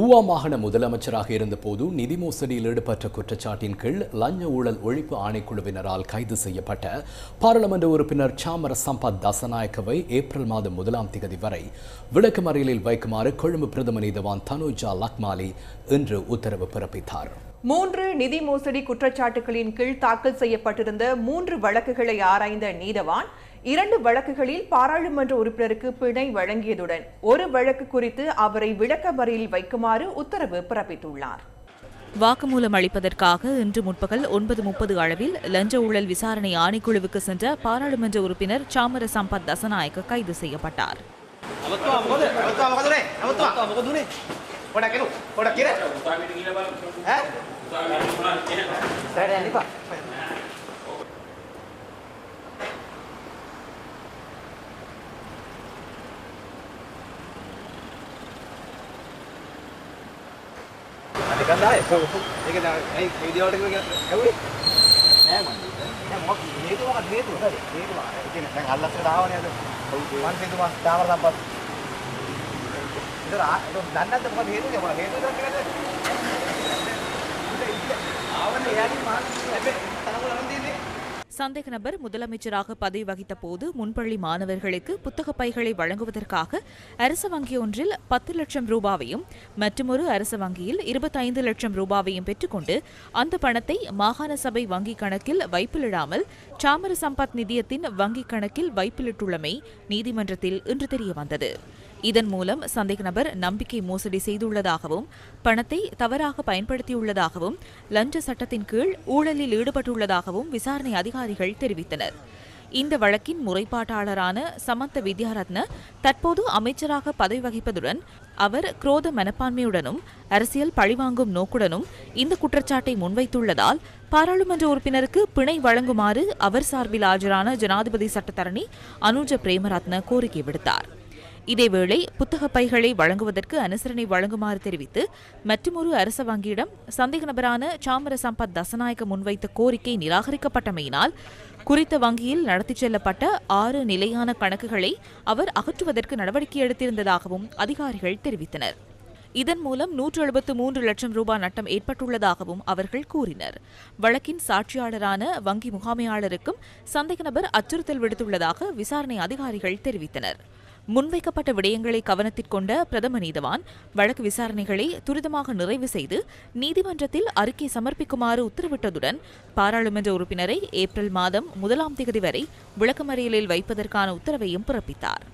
ஊவா மாகாண முதலமைச்சராக இருந்தபோது நிதி மோசடியில் ஈடுபட்ட குற்றச்சாட்டின் கீழ் லஞ்ச ஊழல் ஒழிப்பு ஆணைக்குழுவினரால் கைது செய்யப்பட்ட பாராளுமன்ற உறுப்பினர் சாமர சம்பத் தசநாயக்கவை ஏப்ரல் மாதம் முதலாம் திகதி வரை விளக்கமறியலில் வைக்குமாறு கொழும்பு பிரதம நீதவான் தனுஜா லக்மாலி இன்று உத்தரவு பிறப்பித்தார். மூன்று நிதி மோசடி குற்றச்சாட்டுகளின் கீழ் தாக்கல் செய்யப்பட்டிருந்த மூன்று வழக்குகளை ஆராய்ந்த நீதவான் இரண்டு வழக்குகளில் பாராளுமன்ற உறுப்பினருக்கு பிணை வழங்கியதுடன் ஒரு வழக்கு குறித்து அவரை விளக்கமறியலில் வைக்குமாறு உத்தரவு பிறப்பித்துள்ளார். வாக்குமூலம் அளிப்பதற்காக இன்று முற்பகல் ஒன்பது முப்பது அளவில் லஞ்ச ஊழல் விசாரணை ஆணைக்குழுவுக்கு சென்ற பாராளுமன்ற உறுப்பினர் சாமர சம்பத் தசநாயக்க கைது செய்யப்பட்டார். ගන්දාය ඒක ඇයි වීඩියෝට ඇවුනේ නෑ මන්නේ නෑ මොකක් හේතුව මොකක් හේතුව? හරි හේතුව. ඒ කියන්නේ දැන් අල්ලස්සට ආවනේ අද මං හිතුවා තාවර තම්පත් ඉතින් ආ ඒක දන්නේ නැද්ද? මොකක් හේතුවද මොකක් හේතුවද කියලා ආවනේ යාලි මාත් හැබැයි சந்தேக நபர் முதலமைச்சராக பதவி வகித்த போது முன்பள்ளி மாணவர்களுக்கு புத்தக பைகளை வழங்குவதற்காக அரசு வங்கி ஒன்றில் பத்து லட்சம் ரூபாவையும் மற்றுமொரு அரசு வங்கியில் இருபத்தைந்து லட்சம் ரூபாவையும் பெற்றுக்கொண்டு அந்த பணத்தை மாகாண சபை வங்கிக் கணக்கில் வைப்பிலிடாமல் சாமர சம்பத் நிதியத்தின் வங்கிக் கணக்கில் வைப்பிலிட்டுள்ளமை நீதிமன்றத்தில் இன்று தெரியவந்தது. இதன் மூலம் சந்தேக நபர் நம்பிக்கை மோசடி செய்துள்ளதாகவும் பணத்தை தவறாக பயன்படுத்தியுள்ளதாகவும் லஞ்ச சட்டத்தின் கீழ் ஊழலில் ஈடுபட்டுள்ளதாகவும் விசாரணை அதிகாரிகள் தெரிவித்தனர். இந்த வழக்கின் முறைப்பாட்டாளரான சமந்த வித்யாரத்ன தற்போது அமைச்சராக பதவி வகிப்பதுடன் அவர் குரோத மனப்பான்மையுடனும் அரசியல் பழிவாங்கும் நோக்குடனும் இந்த குற்றச்சாட்டை முன்வைத்துள்ளதால் பாராளுமன்ற உறுப்பினருக்கு பிணை வழங்குமாறு அவர் சார்பில் ஆஜரான ஜனாதிபதி சட்டத்தரணி அனுஜ பிரேமரத்ன கோரிக்கை விடுத்தார். இதேவேளை புத்தக பைகளை வழங்குவதற்கு அனுசரணை வழங்குமாறு தெரிவித்து மற்றுமொரு அரச வங்கியிடம் சந்தேக நபரான சாமர சம்பத் தசநாயக்க முன்வைத்த கோரிக்கை நிராகரிக்கப்பட்டமையினால் குறித்த வங்கியில் நடத்திச் செல்லப்பட்ட ஆறு நிலையான கணக்குகளை அவர் அகற்றுவதற்கு நடவடிக்கை எடுத்திருந்ததாகவும் அதிகாரிகள் தெரிவித்தனர். இதன் மூலம் நூற்று எழுபத்து மூன்று லட்சம் ரூபாய் நட்டம் ஏற்பட்டுள்ளதாகவும் அவர்கள் கூறினர். வழக்கின் சாட்சியாளரான வங்கி முகாமையாளருக்கும் சந்தேக நபர் அச்சுறுத்தல் விடுத்துள்ளதாக விசாரணை அதிகாரிகள் தெரிவித்தனர். முன்வைக்கப்பட்ட விடயங்களை கவனத்திற்கொண்ட பிரதம நீதவான் வழக்கு விசாரணைகளை துரிதமாக நிறைவு செய்து நீதிமன்றத்தில் அறிக்கை சமர்ப்பிக்குமாறு உத்தரவிட்டதுடன் பாராளுமன்ற உறுப்பினரை ஏப்ரல் மாதம் முதலாம் தேதி வரை விளக்கமறியலில் வைப்பதற்கான உத்தரவையும் பிறப்பித்தார்.